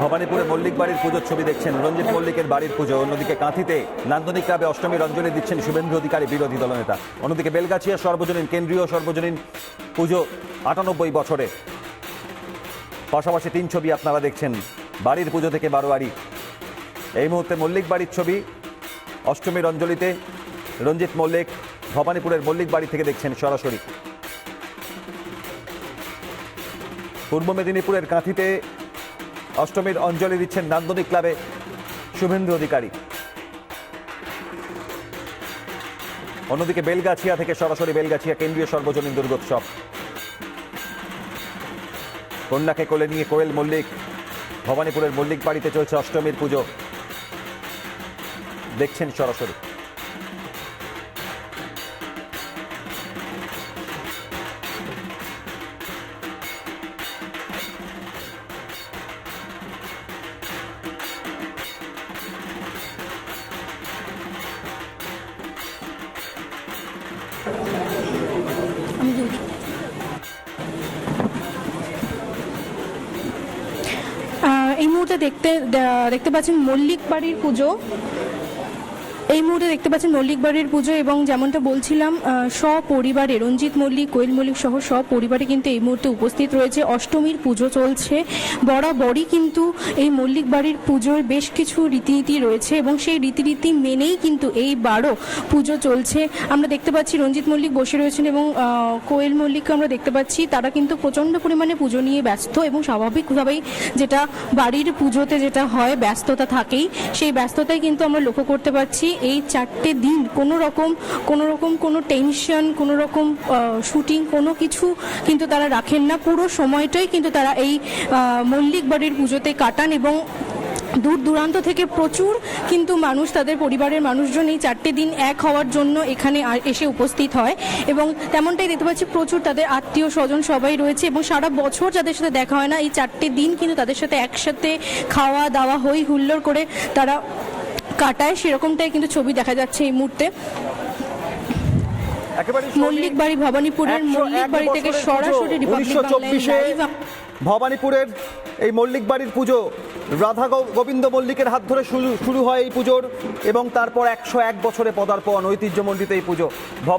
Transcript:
ভবানীপুরে মল্লিক বাড়ির পুজোর ছবি দেখছেন রঞ্জিত মল্লিকের বাড়ির পুজো। অন্যদিকে কাঁথিতে নান্দনিক ক্লাবে অষ্টমীর অঞ্জলি দিচ্ছেন শুভেন্দু অধিকারী বিরোধী দলনেতা। অন্যদিকে বেলগাছিয়া সর্বজনীন কেন্দ্রীয় সর্বজনীন পুজো আটানব্বই বছরে। পাশাপাশি তিন ছবি আপনারা দেখছেন, বাড়ির পুজো থেকে বারোয়ারি। এই মুহূর্তে মল্লিক বাড়ির ছবি অষ্টমীর অঞ্জলিতে রঞ্জিত মল্লিক ভবানীপুরের মল্লিক বাড়ি থেকে দেখছেন সরাসরি। পূর্ব মেদিনীপুরের কাঁথিতে অষ্টমীর অঞ্জলি দিচ্ছেন নান্দনিক ক্লাবে শুভেন্দু অধিকারী। অন্যদিকে বেলগাছিয়া থেকে সরাসরি বেলগাছিয়া কেন্দ্রীয় সর্বজনীন দুর্গোৎসব। কন্যাকে কোলে নিয়ে কোয়েল মল্লিক, ভবানীপুরের মল্লিক বাড়িতে চলছে অষ্টমীর পুজো। দেখছেন সরাসরি। এই মুহূর্তে দেখতে দেখতে পাচ্ছেন মল্লিক বাড়ির পুজো। এই মুহূর্তে দেখতে পাচ্ছেন মল্লিক বাড়ির পুজো এবং যেমনটা বলছিলাম সপরিবারে রঞ্জিত মল্লিক, কোয়েল মল্লিক সহ সপরিবারে কিন্তু এই মুহূর্তে উপস্থিত রয়েছে। অষ্টমীর পুজো চলছে। বরাবরই কিন্তু এই মল্লিক বাড়ির পুজোর বেশ কিছু রীতিনীতি রয়েছে এবং সেই রীতিনীতি মেনেই কিন্তু এই বারো পুজো চলছে। আমরা দেখতে পাচ্ছি রঞ্জিত মল্লিক বসে রয়েছেন এবং কোয়েল মল্লিককে আমরা দেখতে পাচ্ছি। তারা কিন্তু প্রচণ্ড পরিমাণে পুজো নিয়ে ব্যস্ত এবং স্বাভাবিকভাবেই যেটা বাড়ির পুজোতে যেটা হয়, ব্যস্ততা থাকেই। সেই ব্যস্ততাই কিন্তু আমরা লক্ষ্য করতে পারছি। এই চারটে দিন কোনো রকম কোনো রকম কোনো টেনশন কোনো রকম শুটিং কোনো কিছু কিন্তু তারা রাখেন না। পুরো সময়টাই কিন্তু তারা এই মল্লিক বাড়ির পুজোতে কাটান এবং দূর দূরান্ত থেকে প্রচুর কিন্তু মানুষ, তাদের পরিবারের মানুষজন এই চারটে দিন এক হওয়ার জন্য এখানে এসে উপস্থিত হয় এবং তেমনটাই দেখতে পাচ্ছি প্রচুর তাদের আত্মীয় স্বজন সবাই রয়েছে এবং সারা বছর যাদের সাথে দেখা হয় না, এই চারটে দিন কিন্তু তাদের সাথে একসাথে খাওয়া দাওয়া হই হুল্লোড় করে তারা কাটায় সেরকমটাই কিন্তু ছবি দেখা যাচ্ছে এই মুহূর্তে। মল্লিক বাড়ি ভবানীপুরের মল্লিক বাড়ি থেকে সরাসরি ভবানীপুরের এই মল্লিক বাড়ির পুজো রাধা গোবিন্দ মল্লিকের হাত ধরে শুরু শুরু হয় এই পুজোর এবং তারপর একশো এক বছরে পদার্পণ ঐতিহ্যমণ্ডিত এই পুজো।